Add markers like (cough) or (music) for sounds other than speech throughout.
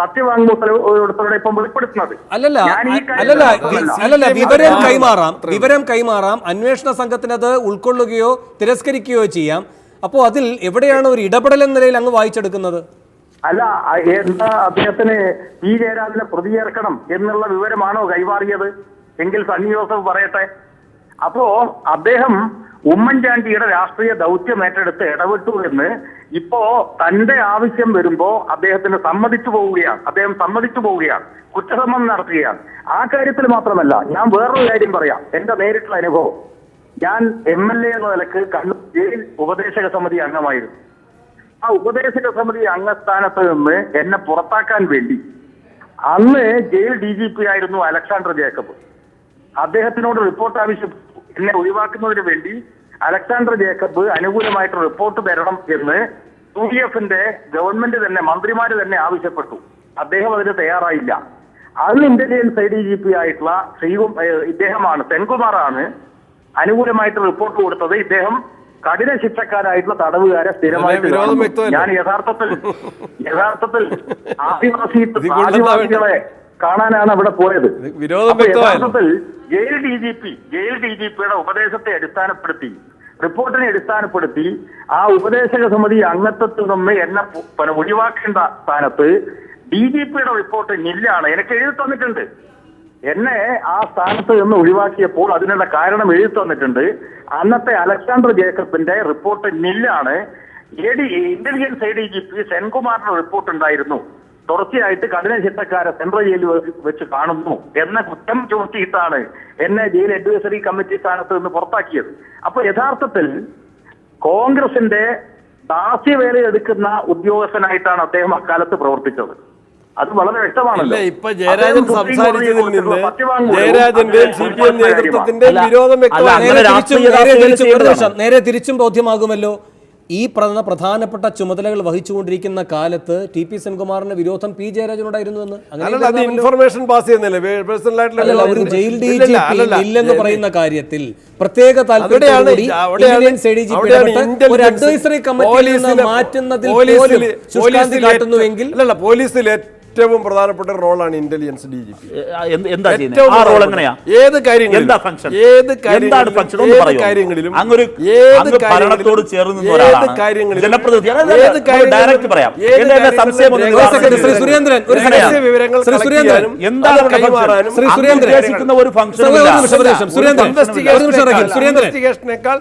സത്യവാങ്മൂലത്തോടെ ഇപ്പം വെളിപ്പെടുത്തുന്നത്. അല്ലല്ല അല്ലല്ല അല്ലല്ല വിവരം കൈമാറാം വിവരം കൈമാറാം അന്വേഷണ സംഘത്തിന് അത് ഉൾക്കൊള്ളുകയോ തിരസ്കരിക്കുകയോ ചെയ്യാം. അപ്പോൾ അതിൽ എവിടെയാണ് ഒരു ഇടപെടൽ എന്ന നിലയിൽ അങ്ങ് വായിച്ചെടുക്കുന്നത്? അല്ല എന്താ അദ്ദേഹത്തിന് പി ജയരാജനെ പ്രതിചേർക്കണം എന്നുള്ള വിവരമാണോ കൈമാറിയത്? എങ്കിൽ സണ്ണി ജോസഫ് പറയട്ടെ. അപ്പോ അദ്ദേഹം ഉമ്മൻചാണ്ടിയുടെ രാഷ്ട്രീയ ദൗത്യം ഏറ്റെടുത്ത് ഇടപെട്ടു എന്ന് ഇപ്പോ തന്റെ ആവശ്യം വരുമ്പോ അദ്ദേഹത്തിന് സമ്മതിച്ചു പോവുകയാണ്. അദ്ദേഹം സമ്മതിച്ചു പോവുകയാണ്. കുറ്റസമ്മതം നടത്തുകയാണ്. ആ കാര്യത്തിൽ മാത്രമല്ല ഞാൻ വേറൊരു കാര്യം പറയാം. എന്റെ നേരിട്ടുള്ള അനുഭവം. ഞാൻ എം എൽ എ എന്ന നിലയ്ക്ക് കണ്ണൂർ ജയിൽ ഉപദേശക സമിതി അംഗമായിരുന്നു. ആ ഉപദേശക സമിതി അംഗസ്ഥാനത്ത് നിന്ന് എന്നെ പുറത്താക്കാൻ വേണ്ടി അന്ന് ജയിൽ ഡി ജി പി ആയിരുന്നു അലക്സാണ്ടർ ജേക്കബ്. അദ്ദേഹത്തിനോട് റിപ്പോർട്ട് ആവശ്യപ്പെട്ടു. എന്നെ ഒഴിവാക്കുന്നതിന് വേണ്ടി അലക്സാണ്ടർ ജേക്കബ് അനുകൂലമായിട്ട് റിപ്പോർട്ട് തരണം എന്ന് യു ഡി എഫിന്റെ ഗവൺമെന്റ് തന്നെ മന്ത്രിമാര് തന്നെ ആവശ്യപ്പെട്ടു. അദ്ദേഹം അതിന് തയ്യാറായില്ല. അന്ന് intelligence I D G P ആയിട്ടുള്ള ശ്രീകും ഇദ്ദേഹമാണ് സെൻകുമാറാണ് അനുകൂലമായിട്ട് റിപ്പോർട്ട് കൊടുത്തത്. ഇദ്ദേഹം കഠിന ശിക്ഷക്കാരായിട്ടുള്ള തടവുകാരെ സ്ഥിരമായിട്ട്. ഞാൻ യഥാർത്ഥത്തിൽ യഥാർത്ഥത്തിൽ (laughs) ആദിവാസി ആദിവാസികളെ കാണാനാണ് അവിടെ പോയത്. യഥാർത്ഥത്തിൽ jail D G P jail D G പിയുടെ ഉപദേശത്തെ അടിസ്ഥാനപ്പെടുത്തി റിപ്പോർട്ടിനെ അടിസ്ഥാനപ്പെടുത്തി ആ ഉപദേശക സമിതി അംഗത്വത്തിൽ നിന്ന് എന്നെ പിന്നെ ഒഴിവാക്കേണ്ട സ്ഥാനത്ത് ഡി ജി പിയുടെ റിപ്പോർട്ട് നില്ലാണ് എനിക്ക് എഴുതി തന്നിട്ടുണ്ട്. എന്നെ ആ സ്ഥാനത്ത് നിന്ന് ഒഴിവാക്കിയപ്പോൾ അതിനുള്ള കാരണം എഴുതി തന്നിട്ടുണ്ട്. അന്നത്തെ അലക്സാണ്ടർ ജേക്കബിന്റെ report നില്ലാണ് A D intelligence A D G P സെൻകുമാറിന്റെ report ഉണ്ടായിരുന്നു. തുടർച്ചയായിട്ട് കഠിന ശിക്ഷക്കാരെ സെൻട്രൽ ജയിലിൽ വെച്ച് കാണുന്നു എന്ന കുറ്റം ചുമത്തിയിട്ടാണ് എന്നെ ജയിൽ അഡ്വൈസറി കമ്മിറ്റി സ്ഥാനത്ത് നിന്ന് പുറത്താക്കിയത്. അപ്പൊ യഥാർത്ഥത്തിൽ കോൺഗ്രസിന്റെ ദാസ്യവേല എടുക്കുന്ന ഉദ്യോഗസ്ഥനായിട്ടാണ് അദ്ദേഹം അക്കാലത്ത് പ്രവർത്തിച്ചത്. അത് വളരെ വ്യക്തമാണല്ലോ. ഇപ്പൊ ജയരാജൻ അദ്ദേഹം സംസാരിച്ചതിൽ നിന്ന് സത്യവാങ്മൂലവും ജയരാജന്റെയും സി പി എം അദ്ദേഹം വിരോധം വ്യക്തമാണ് നേരെ തിരിച്ചും ബോധ്യമാകുമല്ലോ. ഈ പ്രധാന പ്രധാനപ്പെട്ട ചുമതലകൾ വഹിച്ചുകൊണ്ടിരിക്കുന്ന കാലത്ത് ടി പി സെൻകുമാറിന്റെ വിരോധം പി ജയരാജനോടായിരുന്നു എന്ന്? ഇൻഫർമേഷൻ പാസ് ചെയ്യുന്നില്ലേ. പേഴ്സണൽ അല്ലല്ല ജയിൽ ഡി ജി പി ഇല്ലെന്ന് പറയുന്ന കാര്യത്തിൽ പ്രത്യേക താല്പര്യം മാറ്റുന്നതിൽ പോലും കാട്ടുന്നുവെങ്കിൽ പോലീസിൽ ഏറ്റവും പ്രധാനപ്പെട്ട റോളാണ് ഇന്റലിജൻസ് ഡി ജി പി എന്താ ആ റോൾ എങ്ങനെയാ? ഏത് കാര്യങ്ങളിലും എന്താ ഫംഗ്ഷൻ ഏത് എന്താണ് കാര്യങ്ങളിലും ഫംഗ്ഷൻ ഒന്ന് ഏത് പറയോ കാര്യങ്ങളിലും അങ്ങൊരു ഏത് അങ്ങ് ഭരണത്തോട് ചേർന്ന് ഏത് ഒരാളാണ് കാര്യങ്ങളിലും ജനപ്രതിനിധി. അല്ല, അല്ല, ഏത് നമുക്ക് ഡയറക്റ്റ് പറയാം. സംശയം ശ്രീ സുരേന്ദ്രൻ, ഒരു വിവരങ്ങൾ ശ്രീ സുരേന്ദ്രൻ, എന്താണ് കൈമാറാനും ശ്രീ അങ്ങ് സുരേന്ദ്രൻ. ഉദ്ദേശിക്കുന്ന ഒരു ഫംഗ്ഷൻ. സുരേന്ദ്രൻ. ഇൻവെസ്റ്റിഗേഷനേക്കാൾ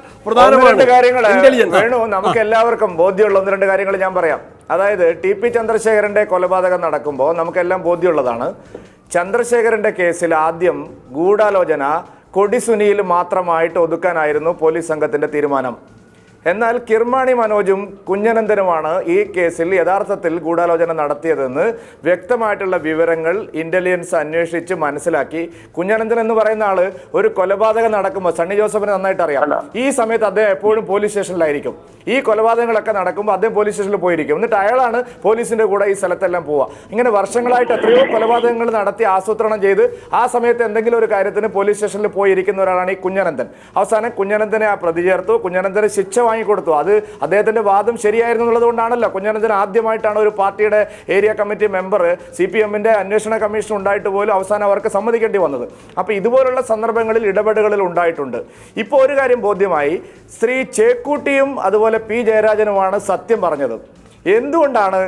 വേണു? നമുക്ക് എല്ലാവർക്കും ബോധ്യമുള്ള ഒന്ന് രണ്ട് കാര്യങ്ങൾ ഞാൻ പറയാം. അതായത് ടി പി ചന്ദ്രശേഖരന്റെ കൊലപാതകം നടക്കുമ്പോൾ നമുക്കെല്ലാം ബോധ്യമുള്ളതാണ്. ചന്ദ്രശേഖരന്റെ കേസിൽ ആദ്യം ഗൂഢാലോചന കൊടിസുനിയിൽ മാത്രമായിട്ട് ഒതുക്കാനായിരുന്നു പോലീസ് സംഘത്തിന്റെ തീരുമാനം. എന്നാൽ കിർമാണി മനോജും കുഞ്ഞനന്ദനുമാണ് ഈ കേസിൽ യഥാർത്ഥത്തിൽ ഗൂഢാലോചന നടത്തിയതെന്ന് വ്യക്തമായിട്ടുള്ള വിവരങ്ങൾ ഇന്റലിജൻസ് അന്വേഷിച്ച് മനസ്സിലാക്കി. കുഞ്ഞനന്ദൻ എന്ന് പറയുന്ന ആൾ ഒരു കൊലപാതകം നടക്കുമ്പോൾ സണ്ണി ജോസഫിന് നന്നായിട്ട് അറിയാം. ഈ സമയത്ത് അദ്ദേഹം എപ്പോഴും പോലീസ് സ്റ്റേഷനിലായിരിക്കും. ഈ കൊലപാതകങ്ങളൊക്കെ നടക്കുമ്പോൾ അദ്ദേഹം പോലീസ് സ്റ്റേഷനിൽ പോയിരിക്കും. എന്നിട്ട് അയാളാണ് പോലീസിന്റെ കൂടെ ഈ സ്ഥലത്തെല്ലാം പോവുക ഇങ്ങനെ വർഷങ്ങളായിട്ട് എത്രയോ കൊലപാതകങ്ങൾ നടത്തി ആസൂത്രണം ചെയ്ത് ആ സമയത്ത് എന്തെങ്കിലും ഒരു കാര്യത്തിന് പോലീസ് സ്റ്റേഷനിൽ പോയിരിക്കുന്ന ഒരാളാണ് ഈ കുഞ്ഞനന്ദൻ അവസാനം കുഞ്ഞനന്ദനെ ആ പ്രതി ചേർത്തു. കുഞ്ഞനന്ദന് ശിക്ഷ വാങ്ങിക്കൊടുത്തു. അത് അദ്ദേഹത്തിന്റെ വാദം ശരിയായിരുന്നു എന്നുള്ളതുകൊണ്ടാണല്ലോ കുഞ്ഞനന്ദൻ ആദ്യമായിട്ടാണ് ഒരു പാർട്ടിയുടെ area committee member C P എമ്മിന്റെ അന്വേഷണ കമ്മീഷൻ ഉണ്ടായിട്ട് പോലും അവസാനം അവർക്ക് സമ്മതിക്കേണ്ടി വന്നത്. അപ്പോൾ ഇതുപോലുള്ള സന്ദർഭങ്ങളിൽ ഇടപെടലുകൾ ഉണ്ടായിട്ടുണ്ട്. ഇപ്പോൾ ഒരു കാര്യം ബോധ്യമായി. ശ്രീ ചേക്കൂട്ടിയും അതുപോലെ പി ജയരാജനുമാണ് സത്യം പറഞ്ഞത്. എന്തുകൊണ്ടാണ്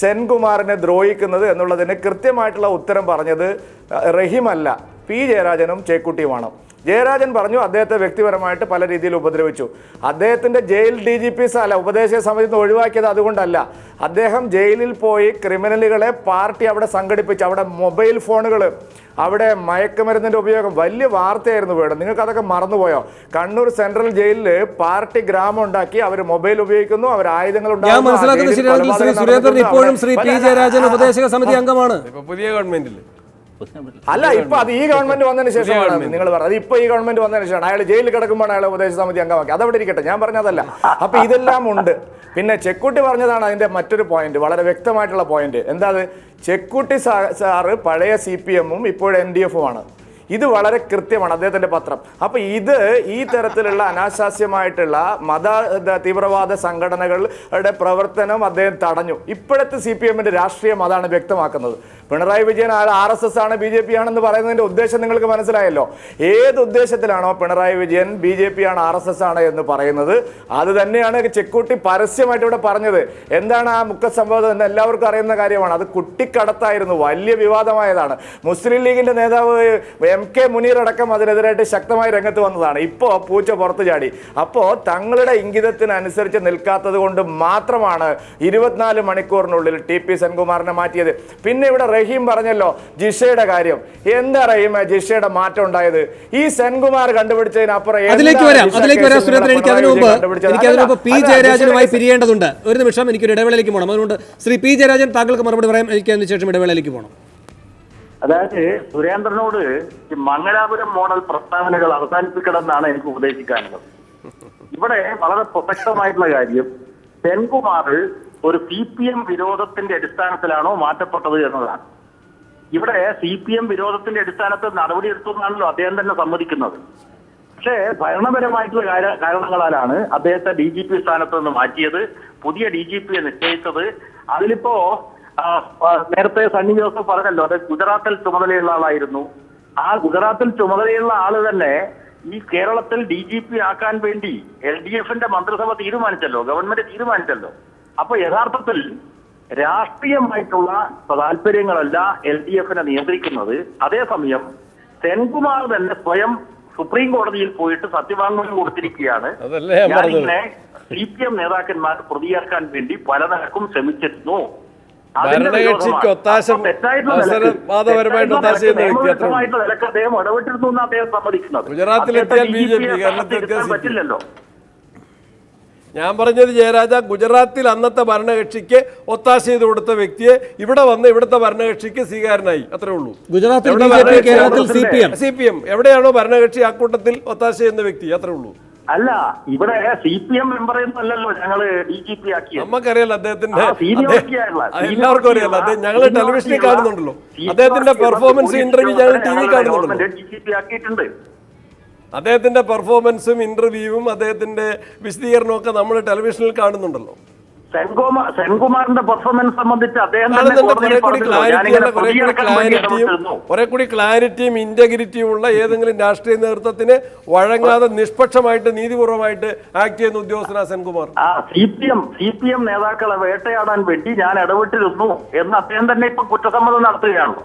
സെൻകുമാറിനെ ദ്രോഹിക്കുന്നത് എന്നുള്ളതിന് കൃത്യമായിട്ടുള്ള ഉത്തരം പറഞ്ഞത് റഹീമല്ല. പി ജയരാജനും ചേക്കുട്ടിയുമാണ്. ജയരാജൻ പറഞ്ഞു അദ്ദേഹത്തെ വ്യക്തിപരമായിട്ട് പല രീതിയിൽ ഉപദ്രവിച്ചു. അദ്ദേഹത്തിന്റെ ജയിൽ ഡി ജി പി അല്ല ഉപദേശക സമിതി നിന്ന് ഒഴിവാക്കിയത് അതുകൊണ്ടല്ല. അദ്ദേഹം ജയിലിൽ പോയി ക്രിമിനലുകളെ പാർട്ടി അവിടെ സംഘടിപ്പിച്ച്. അവിടെ മൊബൈൽ ഫോണുകൾ അവിടെ മയക്കുമരുന്നിന്റെ ഉപയോഗം വലിയ വാർത്തയായിരുന്നു വേണം നിങ്ങൾക്ക് അതൊക്കെ മറന്നുപോയോ? കണ്ണൂർ സെൻട്രൽ ജയിലിൽ പാർട്ടി ഗ്രാമം ഉണ്ടാക്കി അവർ മൊബൈൽ ഉപയോഗിക്കുന്നു അവർ ആയുധങ്ങൾ ഉണ്ടാക്കുന്നു, ആ മനസ്സിലാക്കുന്നത് ശ്രീ സുരേന്ദ്രൻ ഇപ്പോഴും ശ്രീ പി ജയരാജൻ ഉപദേശക സമിതി അംഗമാണ്. ഇപ്പൊ പുതിയ ഗവൺമെന്റിൽ അല്ല ഇപ്പൊ അത് ഈ ഗവൺമെന്റ്. വന്നതിന് ശേഷമാണ് നിങ്ങൾ പറഞ്ഞത്. അത് ഇപ്പൊ ഈ ഗവൺമെന്റ് വന്നതിന് ശേഷമാണ്. അയാൾ ജയിലിൽ കിടക്കുമ്പോൾ അയാളെ ഉപദേശ സമിതി അംഗമാക്കി. അതവിടെ ഇരിക്കട്ടെ. ഞാൻ പറഞ്ഞതല്ല. അപ്പൊ ഇതെല്ലാം ഉണ്ട്. പിന്നെ ചെക്കുട്ടി പറഞ്ഞതാണ് അതിന്റെ മറ്റൊരു പോയിന്റ് വളരെ വ്യക്തമായിട്ടുള്ള പോയിന്റ് എന്താ ചെക്കുട്ടി സാർ സാറ് പഴയ സി പി എമ്മും ഇപ്പോൾ എൻ ഡി എഫും ആണ്. ഇത് വളരെ കൃത്യമാണ് അദ്ദേഹത്തിന്റെ പത്രം. അപ്പൊ ഇത് ഈ തരത്തിലുള്ള അനാശാസ്യമായിട്ടുള്ള മത തീവ്രവാദ സംഘടനകളുടെ പ്രവർത്തനം അദ്ദേഹം തടഞ്ഞു. ഇപ്പോഴത്തെ സി പി എമ്മിന്റെ രാഷ്ട്രീയം അതാണ് വ്യക്തമാക്കുന്നത്. Pinarayi Vijayan R S S ആണ് ബി ജെ പി ആണെന്ന് പറയുന്നതിന്റെ ഉദ്ദേശം നിങ്ങൾക്ക് മനസ്സിലായല്ലോ. ഏത് ഉദ്ദേശത്തിലാണോ Pinarayi Vijayan B J P ആണ് ആർ എസ് എസ് ആണ് എന്ന് പറയുന്നത്? അത് തന്നെയാണ് ചെക്കൂട്ടി പരസ്യമായിട്ട് ഇവിടെ പറഞ്ഞത്. എന്താണ് ആ മുഖ സംഭവം എന്ന് എല്ലാവർക്കും അറിയുന്ന കാര്യമാണ്. അത് കുട്ടിക്കടത്തായിരുന്നു വലിയ വിവാദമായതാണ്. മുസ്ലിം ലീഗിന്റെ നേതാവ് എം കെ മുനീർ അടക്കം അതിനെതിരായിട്ട് ശക്തമായി രംഗത്ത് വന്നതാണ്. ഇപ്പോൾ പൂച്ച പുറത്തു ചാടി. അപ്പോൾ തങ്ങളുടെ ഇംഗിതത്തിനനുസരിച്ച് നിൽക്കാത്തത് കൊണ്ട് മാത്രമാണ് ഇരുപത്തിനാല് മണിക്കൂറിനുള്ളിൽ ടി പി സെൻകുമാറിനെ മാറ്റിയത്. പിന്നെ ഇവിടെ റഹീം പറഞ്ഞല്ലോ ജിഷയുടെ കാര്യം. എന്താ റഹീം ജിഷയുടെ മാറ്റം ഉണ്ടായത്? ഈ സെൻകുമാർ കണ്ടുപിടിച്ചതിനപ്പുറം അതിലേക്ക് വരാം അതിലേക്ക് വരാം. സുരേന്ദ്രൻ എനിക്ക് അതിനു മുമ്പ് എനിക്ക് അതിനു മുമ്പ് പി ജയരാജനുമായി പിരിയേണ്ടതുണ്ട്. ഒരു നിമിഷം എനിക്കൊരു ഇടവേളയിലേക്ക് പോകണം അതുകൊണ്ട് ശ്രീ പി ജയരാജൻ താങ്കൾക്ക് മറുപടി പറയാം എനിക്ക് അതിന് ശേഷം ഇടവേളയിലേക്ക് പോകണം അതായത് സുരേന്ദ്രനോട് മംഗലാപുരം മോഡൽ പ്രസ്താവനകൾ അവസാനിപ്പിക്കണമെന്നാണ് എനിക്ക് ഉപദേശിക്കാനുള്ളത്. ഇവിടെ വളരെ പ്രസക്തമായിട്ടുള്ള കാര്യം സെൻകുമാർ ഒരു സി പി എം വിരോധത്തിന്റെ അടിസ്ഥാനത്തിലാണോ മാറ്റപ്പെട്ടത് എന്നതാണ്. ഇവിടെ സി പി എം വിരോധത്തിന്റെ അടിസ്ഥാനത്തിൽ നടപടിയെടുത്തു എന്നാണല്ലോ അദ്ദേഹം തന്നെ സമ്മതിക്കുന്നത്. പക്ഷേ ഭരണപരമായിട്ടുള്ള കാര- കാരണങ്ങളാലാണ് അദ്ദേഹത്തെ ഡി ജി പി സ്ഥാനത്ത് നിന്ന് മാറ്റിയത് പുതിയ ഡി ജി പിയെ നിശ്ചയിച്ചത്. അതിലിപ്പോ നേരത്തെ സണ്ണി ജോസഫ് പറഞ്ഞല്ലോ അത് ഗുജറാത്തിൽ ചുമതലയുള്ള ആളായിരുന്നു. ആ ഗുജറാത്തിൽ ചുമതലയുള്ള ആൾ തന്നെ ഈ കേരളത്തിൽ ഡി ജി പി ആക്കാൻ വേണ്ടി എൽ ഡി എഫിന്റെ മന്ത്രിസഭ തീരുമാനിച്ചല്ലോ ഗവൺമെന്റ് തീരുമാനിച്ചല്ലോ. അപ്പൊ യഥാർത്ഥത്തിൽ രാഷ്ട്രീയമായിട്ടുള്ള താല്പര്യങ്ങളല്ല എൽ ഡി എഫിനെ നിയന്ത്രിക്കുന്നത്. അതേസമയം സെൻകുമാർ തന്നെ സ്വയം സുപ്രീം കോടതിയിൽ പോയിട്ട് സത്യവാങ്മൂലം കൊടുത്തിരിക്കുകയാണ്. ഞാനിങ്ങനെ സി പി എം നേതാക്കന്മാർ പ്രതികരിക്കാൻ വേണ്ടി പലതരക്കും ശ്രമിച്ചിരുന്നു. ഭരണകക്ഷിക്ക് ഒത്താശ വാദപരമായിട്ട് ഒത്താശ ചെയ്യുന്ന വ്യക്തി അത്ര ഗുജറാത്തിലെത്തിയാൽ ബി ജെ പി, കേരളത്തിലെത്തിയാൽ. പറ്റില്ലല്ലോ. ഞാൻ പറഞ്ഞത് ജയരാജ ഗുജറാത്തിൽ അന്നത്തെ ഭരണകക്ഷിക്ക് ഒത്താശ ചെയ്ത് കൊടുത്ത വ്യക്തിയെ ഇവിടെ വന്ന് ഇവിടുത്തെ ഭരണകക്ഷിക്ക് സ്വീകാരനായി. അത്രേ ഉള്ളൂ. ഗുജറാത്തിൽ സി പി എം. എവിടെയാണോ ഭരണകക്ഷി ആ കൂട്ടത്തിൽ ഒത്താശ ചെയ്യുന്ന വ്യക്തി അത്രേ ഉള്ളൂ. അല്ല ഇവിടെ സി പി എം മെമ്പർ എന്നല്ലല്ലോ ഞങ്ങൾ ഡി ജി പി ആക്കി നമുക്കറിയാലോ അദ്ദേഹത്തിന്റെ എല്ലാവർക്കും അറിയാലോ അദ്ദേഹം ഞങ്ങൾ ടെലിവിഷനിൽ കാണുന്നുണ്ടല്ലോ. അദ്ദേഹത്തിന്റെ പെർഫോമൻസ് ഇന്റർവ്യൂ ഞങ്ങൾ ടി വി കാണുന്നുണ്ടല്ലോ. ഡി ജി പി ആക്കിയിട്ടുണ്ട്. അദ്ദേഹത്തിന്റെ പെർഫോമൻസും ഇന്റർവ്യൂവും അദ്ദേഹത്തിന്റെ വിശദീകരണവും ഒക്കെ നമ്മൾ ടെലിവിഷനിൽ കാണുന്നുണ്ടല്ലോ. സെൻകുമാർ സെൻകുമാറിന്റെ പെർഫോമൻസ് സംബന്ധിച്ച് അദ്ദേഹം. കുറെ കൂടി ക്ലാരിറ്റിയും ഇന്റഗ്രിറ്റിയും ഉള്ള ഏതെങ്കിലും രാഷ്ട്രീയ നേതൃത്വത്തിന് വഴങ്ങാതെ നിഷ്പക്ഷമായിട്ട് നീതിപൂർവമായിട്ട് ആക്ട് ചെയ്യുന്ന ഉദ്യോഗസ്ഥനാ സെൻകുമാർ. ആ C P M C P M നേതാക്കളെ വേട്ടയാടാൻ വേണ്ടി ഞാൻ ഇടപെട്ടിരുന്നു എന്ന് അദ്ദേഹം തന്നെ ഇപ്പൊ കുറ്റസമ്മതം നടത്തുകയാണല്ലോ.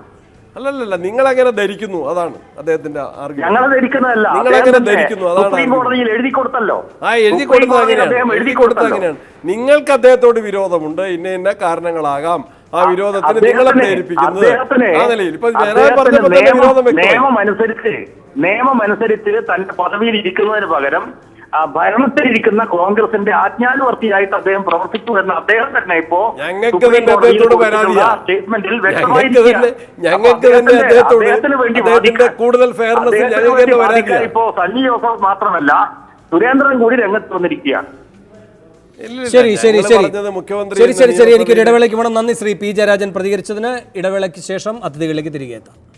അല്ലല്ലല്ല നിങ്ങൾ അങ്ങനെ ധരിക്കുന്നു അതാണ് അദ്ദേഹത്തിന്റെ ഞങ്ങളെ ധരിക്കുന്നതല്ല നിങ്ങൾ അങ്ങനെ ധരിക്കുന്നു, അതാണ്. എഴുതി കൊടുത്തല്ലോ. ആ എഴുതി കൊടുത്തത് അങ്ങനെയാണ്. എഴുതി കൊടുത്തത് അങ്ങനെയാണ്. നിങ്ങൾക്ക് അദ്ദേഹത്തോട് വിരോധമുണ്ട് ഇന്ന ഇന്ന കാരണങ്ങളാകാം. ആ വിരോധത്തിന് നിങ്ങളെ പ്രേരിപ്പിക്കുന്നത് ആ നിലയിൽ. ഇപ്പൊ ഞാൻ പറഞ്ഞപ്പോ വിരോധം വെക്കുന്നത് നിയമം അനുസരിച്ച് നിയമം അനുസരിച്ച് തന്റെ പദവിയിൽ ഇരിക്കുന്നതിന് പകരം ഭരണത്തിലിരിക്കുന്ന കോൺഗ്രസിന്റെ ആജ്ഞാനുവർത്തിയായിട്ട് അദ്ദേഹം പ്രവർത്തിച്ചു എന്ന് അദ്ദേഹം തന്നെ ഇപ്പോ. സ്റ്റേറ്റ്മെന്റിൽ അദ്ദേഹത്തിന്റെ കൂടുതൽ. ഇപ്പോ സണ്ണി ജോസഫ് മാത്രമല്ല സുരേന്ദ്രൻ കൂടി രംഗത്ത് വന്നിരിക്കുകയാണ്. ശരി ശരി ശരി. ശരി ശരി ശരി. എനിക്കൊരു ഇടവേളയ്ക്ക് വേണം. നന്ദി ശ്രീ പി ജയരാജൻ പ്രതികരിച്ചതിന്. ഇടവേളയ്ക്ക് ശേഷം അതിഥികളിലേക്ക് തിരികെ എത്താം.